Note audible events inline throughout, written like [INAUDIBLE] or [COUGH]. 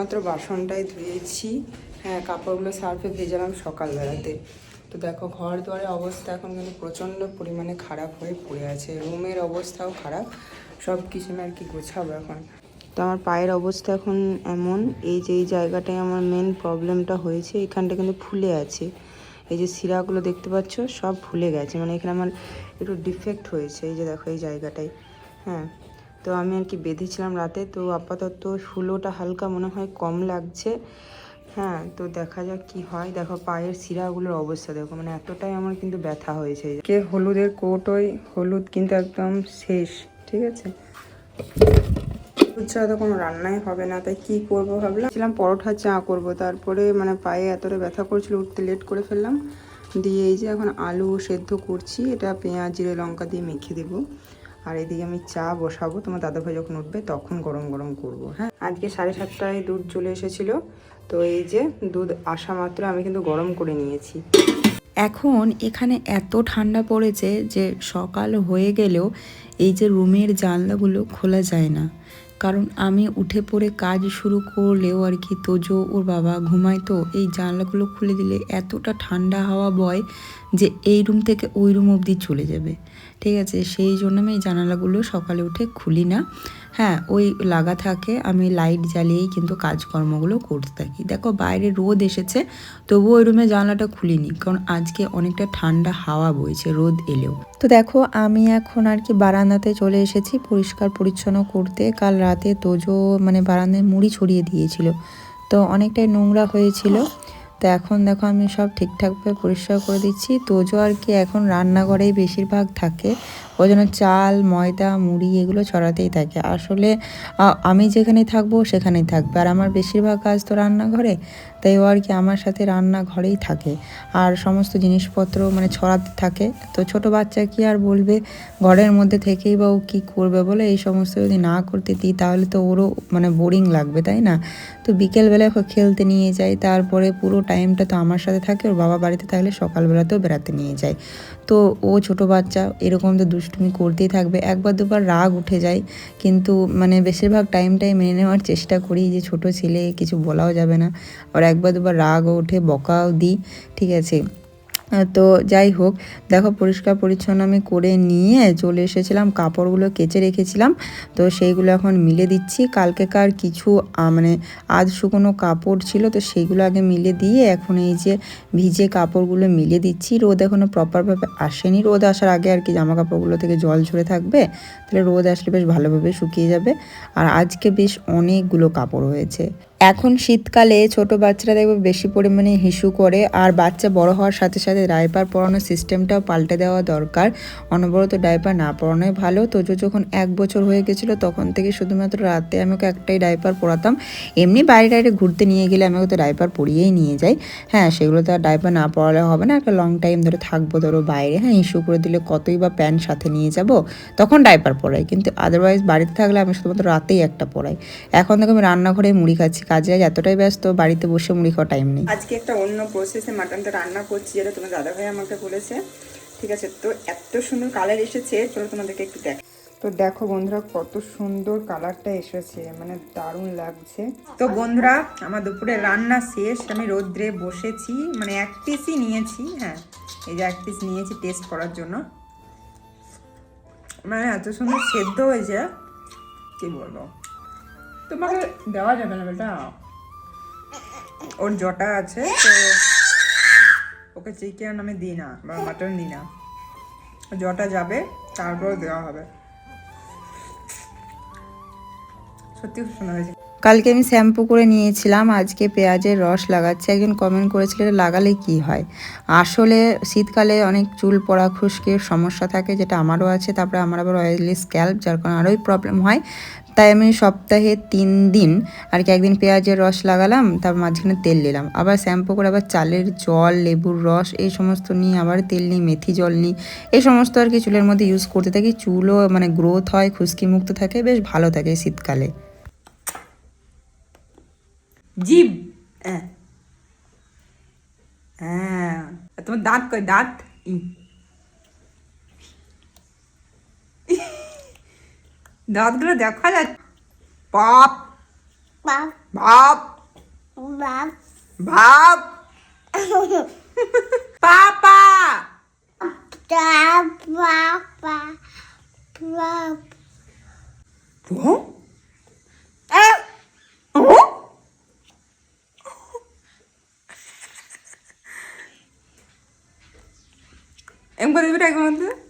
মাত্র বাসনটাই ধুয়েছি। হ্যাঁ কাপড়গুলো সার্ফে ভেজালাম সকালবেলাতে। তো দেখো ঘর দুয়ারের অবস্থা এখন কিন্তু প্রচণ্ড পরিমাণে খারাপ হয়ে পড়ে আছে। রুমের অবস্থাও খারাপ। সব কিছু আর কি গোছাবো এখন। তো আমার পায়ের অবস্থা এখন এমন। এই যে, এই জায়গাটায় আমার মেন প্রবলেমটা হয়েছে, এখানটা কিন্তু ফুলে আছে। এই যে, শিরাগুলো দেখতে পাচ্ছ, সব ফুলে গেছে। মানে এখানে আমার একটু ডিফেক্ট হয়েছে। এই যে, দেখো, এই জায়গাটায়। হ্যাঁ। তো আমি আর কি বেঁধেছিলাম রাতে। তো আপাতত ফুলোটা হালকা মনে হয় কম লাগছে। হ্যাঁ তো দেখা যাক কি হয়। দেখো পায়ের শিরাগুলোর অবস্থা দেখো। মানে এতটাই আমার কিন্তু ব্যথা হয়েছে। কে হলুদের কোটোই হলুদ কিন্তু একদম শেষ, ঠিক আছে? হলুদ ছাড়া তো কোনো রান্নাই হবে না, তাই কি করব ভাবলাম। পরোটা চা করব, তারপরে মানে পায়ে এতটা ব্যথা করছিল, উঠতে লেট করে ফেললাম। দিয়ে এই যে এখন আলু সেদ্ধ করছি, এটা পেঁয়াজ, জিরে, লঙ্কা দিয়ে মেখে দেবো। আর এদিকে আমি চা বসাবো। তোমার দাদাভাই যখন উঠবে তখন গরম গরম করব হ্যাঁ? আজকে সাড়ে সাতটায় দুধ চলে এসেছিল। তো এই যে দুধ আসা মাত্র আমি কিন্তু গরম করে নিয়েছি। এখন এখানে এত ঠান্ডা পড়েছে যে সকাল হয়ে গেলেও এই যে রুমের জানলাগুলো খোলা যায় না। কারণ আমি উঠে পড়ে কাজ শুরু করলেও আর কি তোজো, ওর বাবা ঘুমায় তো, এই জানলাগুলো খুলে দিলে এতটা ঠান্ডা হাওয়া বয় যে এই রুম থেকে ওই রুম অবধি চলে যাবে। ঠিক আছে, সেই জন্য আমি এই জানালাগুলো সকালে উঠে খুলি না। হ্যাঁ ওই লাগা থাকে, আমি লাইট জ্বালিয়েই কিন্তু কাজকর্মগুলো করতে থাকি। দেখো, বাইরে রোদ এসেছে, তবুও ওই রুমে জানলাটা খুলিনি, কারণ আজকে অনেকটা ঠান্ডা হাওয়া বইছে, রোদ এলেও। তো দেখো, আমি এখন আর কি বারান্দাতে চলে এসেছি পরিষ্কার পরিচ্ছন্ন করতে। কাল রাতে তোজো মানে বারান্দায় মুড়ি ছড়িয়ে দিয়েছিল। তো অনেকটাই নোংরা হয়েছিল। তো এখন দেখো আমি সব ঠিকঠাকভাবে পরিষ্কার করে দিচ্ছি। তোজো আর কি এখন রান্নাঘরেই বেশিরভাগ থাকে। ওই জন্য চাল, ময়দা, মুড়ি এগুলো ছড়াতেই থাকে। আসলে আমি যেখানেই থাকব সেখানেই থাকবে। আর আমার বেশিরভাগ কাজ তো রান্নাঘরে, তাই ও আর কি আমার সাথে রান্নাঘরেই থাকে। আর সমস্ত জিনিসপত্র মানে ছড়াতে থাকে। তো ছোট বাচ্চা কি আর বলবে? ঘরের মধ্যে থেকেই বা ও কী করবে বলে এই সমস্ত যদি না করতে দিই, তাহলে তো ওরও মানে বোরিং লাগবে, তাই না? তো বিকেলবেলায় খেলতে নিয়ে যাই। তারপরে পুরো টাইমটা তো আমার সাথে থাকে। ওর বাবা বাড়িতে থাকলে সকালবেলাতেও বেড়াতে নিয়ে যায়। তো ও ছোট বাচ্চা, এরকম তো দুষ্টুমি করতেই থাকবে। একবার দুবার রাগ উঠে যায়, কিন্তু মানে বেশিরভাগ টাইমটাই মেনে নেওয়ার চেষ্টা করি যে ছোট ছেলে, কিছু বলাও যাবে না। আর একবার দুবার রাগও ওঠে বকাও দিই, ঠিক আছে? তো যাই হোক, দেখো পরিষ্কার পরিচ্ছন্ন আমি করে নিয়ে চলে এসেছিলাম, কাপড়গুলো কেচে রেখেছিলাম, তো সেইগুলো এখন মিলে দিচ্ছি। কালকেকার কিছু মানে আজ শুকনো কাপড় ছিল, তো সেইগুলো আগে মিলে দিয়ে এখন এই যে ভিজে কাপড়গুলো মিলে দিচ্ছি। রোদ এখনও প্রপারভাবে আসেনি। রোদ আসার আগে আর কি জামা কাপড়গুলো থেকে জল ঝরে থাকবে, তাহলে রোদ আসলে বেশ ভালোভাবে শুকিয়ে যাবে। আর আজকে বেশ অনেকগুলো কাপড় হয়েছে। এখন শীতকালে ছোট বাচ্চারা দেখবে বেশি পরিমাণে হিসু করে, আর বাচ্চা বড় হওয়ার সাথে সাথে ডাইপার পরানোর সিস্টেমটাও পাল্টে দেওয়া দরকার। অনবরত ডাইপার না পরানোই ভালো। তোজো যখন এক বছর হয়ে গেছিল, তখন থেকে শুধুমাত্র রাতে আমি ওকে একটাই ডাইপার পরাতাম। এমনি বাইরে টাইরে ঘুরতে নিয়ে গেলে আমি তো ডাইপার পরিয়েই নিয়ে যাই। হ্যাঁ সেগুলো তো আর ডাইপার না পরালে হবে না। একটা লং টাইম ধরে থাকব ধরো বাইরে। হ্যাঁ ইস্যু করে দিলে কতই বা প্যান্ট সাথে নিয়ে যাব, তখন ডাইপার পরাই। কিন্তু আদারওয়াইজ বাড়িতে থাকলে আমি শুধুমাত্র রাতেই একটা পরাই। এখন দেখো আমি রান্নাঘরে মুড়ি খাচ্ছি কাজে এতটাই ব্যস্ত বাড়িতে বসে মুড়ি খাওয়া টাইম নেই। আজকে একটা অন্য প্রসেসে মাটনটা রান্না করছি যেটা তোমার দাদাভাই আমাকে বলেছে। ঠিক আছে তো এত সুন্দর কালার এসেছে চলো তোমাদেরকে একটু দেখ তো দেখো বন্ধুরা কত সুন্দর কালারটা এসেছে মানে দারুণ লাগছে। তো বন্ধুরা আমার দুপুরে রান্না শেষ আমি রোদ্রে বসেছি মানে এক পিসই নিয়েছি হ্যাঁ এই যে এক পিস নিয়েছি টেস্ট করার জন্য। মানে এত সুন্দর সেদ্ধ হয়েছে কি বলব? তোমাকে দেওয়া যাবে না বেটা। ওর জটা আছে, তো ওকে চিকেন আমি দিই না, বা মাটন দিই না। জটা যাবে, তারপর দেওয়া হবে। সত্যি সুন্দর হয়েছে। কালকে আমি শ্যাম্পু করে নিয়েছিলাম, আজকে পেঁয়াজের রস লাগাচ্ছি। একজন কমেন্ট করেছিল, এটা লাগালে কি হয়? আসলে শীতকালে অনেক চুল পড়া, খুশকির সমস্যা থাকে, যেটা আমারও আছে। তারপরে আমার আবার অয়েলি স্ক্যাল্প যার কারণে আরোই প্রবলেম হয়। তাই আমি সপ্তাহে তিন দিন আর কি একদিন পেঁয়াজের রস লাগালাম তারপর মাঝখানে তেল নিলাম আবার শ্যাম্পু করে আবার চালের জল, লেবুর রস, এই সমস্ত নিই আবার তেল নিই, মেথি জল নিই। এই সমস্ত আর কি চুলের মধ্যে ইউজ করতে থাকি। চুলও মানে গ্রোথ হয় খুশকি মুক্ত থাকে, বেশ ভালো থাকে শীতকালে। জিভ! হ্যাঁ। হ্যাঁ। তোমার দাঁত কই দাঁত। দাঁতগুলো দেখা যাচ্ছে পাপ ভাব বাপ ভাব পাপা তা বাবা বাপ হুঁ? এ, হুঁ? এম করে দিবি টাকা মধ্যে তা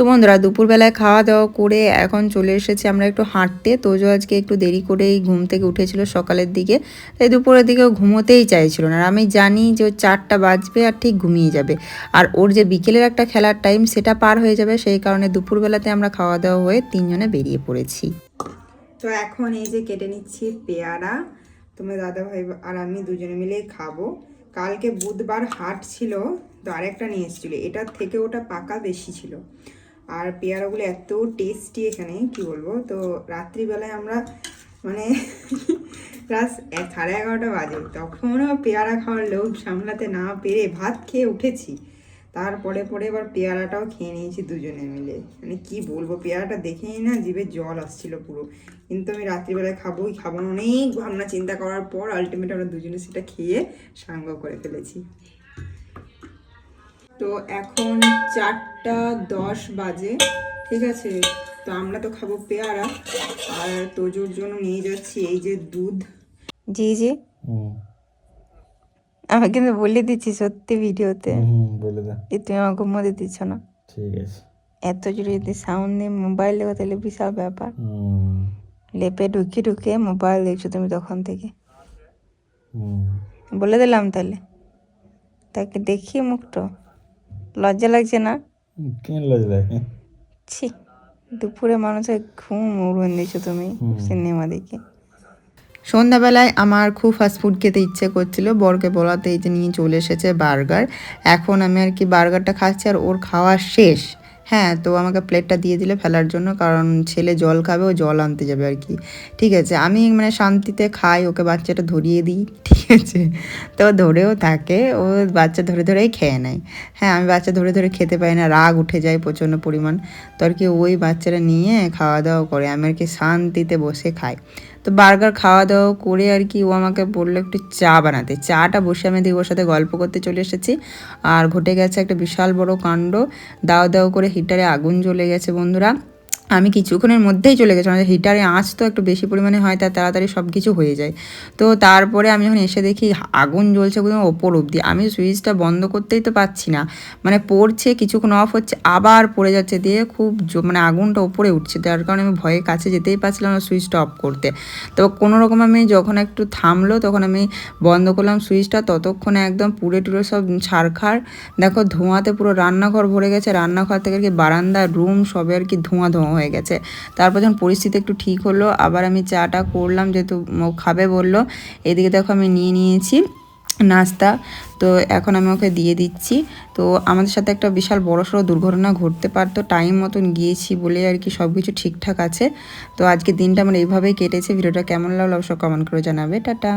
তো বন্ধুরা, দুপুরবেলায় খাওয়া দাওয়া করে এখন চলে এসেছি আমরা একটু হাঁটতে। তোজো আজকে একটু দেরি করেই ঘুম থেকে উঠেছিল সকালের দিকে। তাই দুপুরের দিকে ঘুমোতেই চাইছিল না। আর আমি জানি যে ও চারটা বাজবে আর ঠিক ঘুমিয়ে যাবে। আর ওর যে বিকেলের একটা খেলার টাইম সেটা পার হয়ে যাবে। সেই কারণে দুপুরবেলাতে আমরা খাওয়া দাওয়া হয়ে তিনজনে বেরিয়ে পড়েছি। তো এখন এই যে কেটে নিচ্ছি পেয়ারা। তোমার দাদা ভাই আর আমি দুজনে মিলে খাব। কালকে বুধবার হাট ছিল, তো আরেকটা নিয়ে এসেছিল। এটার থেকে ওটা পাকা বেশি ছিল। আর পেয়ারাগুলো এত টেস্টি এখানে, কি বলব? তো রাত্রিবেলায় আমরা মানে প্লাস সাড়ে এগারোটা বাজে, তখনও পেয়ারা খাওয়ার লোভ সামলাতে না পেরে ভাত খেয়ে উঠেছি। তারপরে পরে এবার পেয়ারাটাও খেয়ে নিয়েছি দুজনে মিলে। মানে কি বলব, পেয়ারাটা দেখেই না জিভে জল আসছিল পুরো। কিন্তু আমি রাত্রিবেলায় খাবোই, খাব না, অনেক ভাবনা চিন্তা করার পর আলটিমেট আমরা দুজনে সেটা খেয়ে সাঙ্গ করে ফেলেছি। তো এখন চারটা দশ বাজে ঠিক আছে? তো আমরা তো খাব পেয়ারা আর তোজোর জন্য নিয়ে যাচ্ছি এই যে দুধ। জি জি। আমি কিন্তু বলে দিচ্ছি সত্যি ভিডিওতে। হুম বলে দে। যে তুমি আমার ঘুমোতে দিচ্ছ না। ঠিক আছে। এত জোরে যদি সাউন্ড দিয়ে মোবাইল দেখো তাহলে বিশাল ব্যাপার। হুম। লেপে ঢুকে ঢুকে মোবাইল দেখছ তুমি তখন থেকে। হুম। বলে দিলাম তাহলে। তাকে দেখি মুখটা। লজ্জা লাগছে না? কেন লজ্জা লাগে? ছি দুপুরে মানুষের ঘুম উড়ন দিয়েছ তুমি সিনেমা দেখে। সন্ধ্যাবেলায় আমার খুব ফাস্টফুড খেতে ইচ্ছে করছিল বরকে বলাতে এই যে নিয়ে চলে এসেছে বার্গার। এখন আমি আর কি বার্গারটা খাচ্ছি আর ওর খাওয়া শেষ। হ্যাঁ তো আমাকে প্লেটটা দিয়ে দিলে ফেলার জন্য, কারণ ছেলে জল খাবে, ও জল আনতে যাবে আর কি। ঠিক আছে, আমি মানে শান্তিতে খাই, ওকে বাচ্চাটা ধরিয়ে দিই, [LAUGHS] ঠিক আছে। তো ধরেও থাকে, ও বাচ্চা ধরে ধরেই খেয়ে নেয়। হ্যাঁ আমি বাচ্চা ধরে ধরে খেতে পাই না, রাগ উঠে যায় প্রচণ্ড পরিমাণ। তো আর কি ওই বাচ্চারা নিয়ে খাওয়া দাওয়া করে, আমি আর কি শান্তিতে বসে খাই। তো বার্গার খাওয়া দাওয়া করে আর কি ও আমাকে বলল একটু চা বানাতে। চাটা বসে আমি ওর সাথে গল্প করতে চলে এসেছি। আর ঘটে গেছে একটা বিশাল বড় কাণ্ড। দাও দাও করে হিটারে আগুন জ্বলে গেছে বন্ধুরা। আমি কিছুক্ষণের মধ্যেই চলে গেছি আমাদের হিটারে আঁচ তো একটু বেশি পরিমাণে হয় তার তাড়াতাড়ি সব কিছু হয়ে যায়। তো তারপরে আমি যখন এসে দেখি আগুন জ্বলছে একদম ওপর অবধি, আমি সুইচটা বন্ধ করতেই তো পাচ্ছি না। মানে পড়ছে, কিছুক্ষণ অফ হচ্ছে, আবার পড়ে যাচ্ছে, দিয়ে খুব মানে আগুনটা ওপরে উঠছে তার কারণে আমি ভয়ে কাছে যেতেই পারছিলাম না সুইচটা অফ করতে। তো কোনো রকম আমি যখন একটু থামলো, তখন আমি বন্ধ করলাম সুইচটা, ততক্ষণে একদম পুড়ে টুড়ে সব ছাড়খাড়, দেখো ধোঁয়াতে পুরো রান্নাঘর ভরে গেছে, রান্নাঘর থেকে আর কি বারান্দা, রুম সবে আর কি ধোঁয়া ধোঁয়া হয়ে গেছে। তারপর যখন পরিস্থিতি একটু ঠিক হলো, আবার আমি চাটা করলাম, যেহেতু খাবে বলল, এদিকে দেখো আমি নিয়ে নিয়েছি নাস্তা। তো এখন আমি ওকে দিয়ে দিচ্ছি। তো আমাদের সাথে একটা বিশাল বড়সড় দুর্ঘটনা ঘটতে পারতো টাইম মতন গিয়েছি বলে আর কি সব কিছু ঠিকঠাক আছে। তো আজকে দিনটা আমার এইভাবেই কেটেছে, ভিডিওটা কেমন লাগল অবশ্যই কমেন্ট করে জানাবে, টাটা।